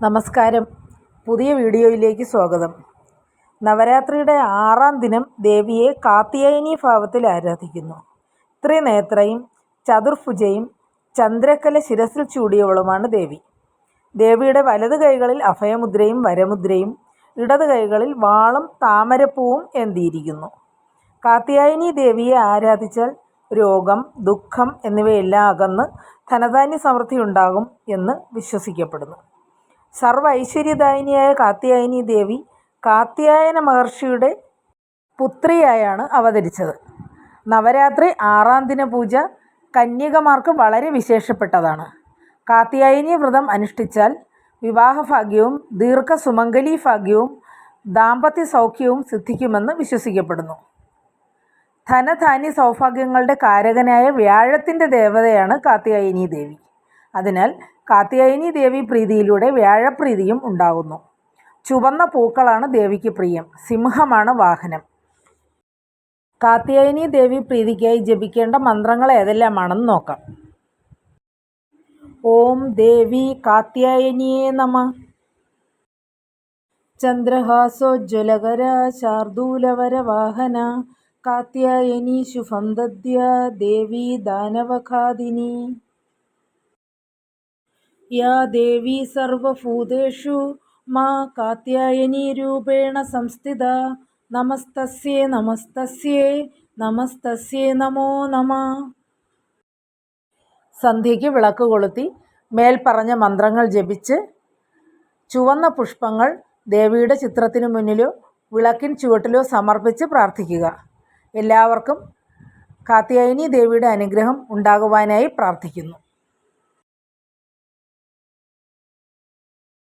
നമസ്കാരം. പുതിയ വീഡിയോയിലേക്ക് സ്വാഗതം. നവരാത്രിയുടെ ആറാം ദിനം ദേവിയെ കാത്തിയായനി ഭാവത്തിൽ ആരാധിക്കുന്നു. ത്രിനേത്രയും ചതുർഭുജയും ചന്ദ്രക്കല ശിരസിൽ ചൂടിയവളുമാണ് ദേവി. ദേവിയുടെ വലത് കൈകളിൽ അഭയമുദ്രയും വരമുദ്രയും ഇടത് കൈകളിൽ വാളും താമരപ്പൂവും എന്തിയിരിക്കുന്നു. കാത്തിയായനി ദേവിയെ ആരാധിച്ചാൽ രോഗം ദുഃഖം എന്നിവയെല്ലാം അകന്ന് ധനധാന്യ സമൃദ്ധി ഉണ്ടാകും എന്ന് വിശ്വസിക്കപ്പെടുന്നു. സർവ ഐശ്വര്യദായിനിയായ കാത്യായനി ദേവി കാത്യായന മഹർഷിയുടെ പുത്രിയായാണ് അവതരിച്ചത്. നവരാത്രി ആറാം ദിന പൂജ കന്യകമാർക്ക് വളരെ വിശേഷപ്പെട്ടതാണ്. കാത്യായനി വ്രതം അനുഷ്ഠിച്ചാൽ വിവാഹഭാഗ്യവും ദീർഘസുമംഗലി ഭാഗ്യവും ദാമ്പത്യ സൗഖ്യവും സിദ്ധിക്കുമെന്ന് വിശ്വസിക്കപ്പെടുന്നു. ധനധാന്യ സൗഭാഗ്യങ്ങളുടെ കാരകനായ വ്യാഴത്തിന്റെ ദേവതയാണ് കാത്യായനി ദേവി. അതിനാൽ കാത്യായനി ദേവി പ്രീതിയിലൂടെ വ്യാഴപ്രീതിയും ഉണ്ടാകുന്നു. ചുവന്ന പൂക്കളാണ് ദേവിക്ക് പ്രിയം. സിംഹമാണ് വാഹനം. കാത്യായനി ദേവി പ്രീതിക്കായി ജപിക്കേണ്ട മന്ത്രങ്ങൾ ഏതെല്ലാമാണെന്ന് നോക്കാം. ഓം ദേവി കാത്യായനിയേ നമ. ചന്ദ്രഹാസോജ്വലകര ശാർദൂലവരവാഹന കാത്യായനി ശുഭം ദദ്യ ദേവി ദാനവഖാദിനി. യാ ദേവി സർവഭൂതേഷു മാ കാത്യായനീരൂപേണ സംസ്ഥിത. നമസ്തസ്യേ നമസ്തസ്യേ നമസ്തസ്യേ നമോ നമ. സന്ധ്യയ്ക്ക് വിളക്ക് കൊളുത്തി മേൽപ്പറഞ്ഞ മന്ത്രങ്ങൾ ജപിച്ച് ചുവന്ന പുഷ്പങ്ങൾ ദേവിയുടെ ചിത്രത്തിന് മുന്നിലോ വിളക്കിൻ ചുവട്ടിലോ സമർപ്പിച്ച് പ്രാർത്ഥിക്കുക. എല്ലാവർക്കും കാത്യായനി ദേവിയുടെ അനുഗ്രഹം ഉണ്ടാകുവാനായി പ്രാർത്ഥിക്കുന്നു.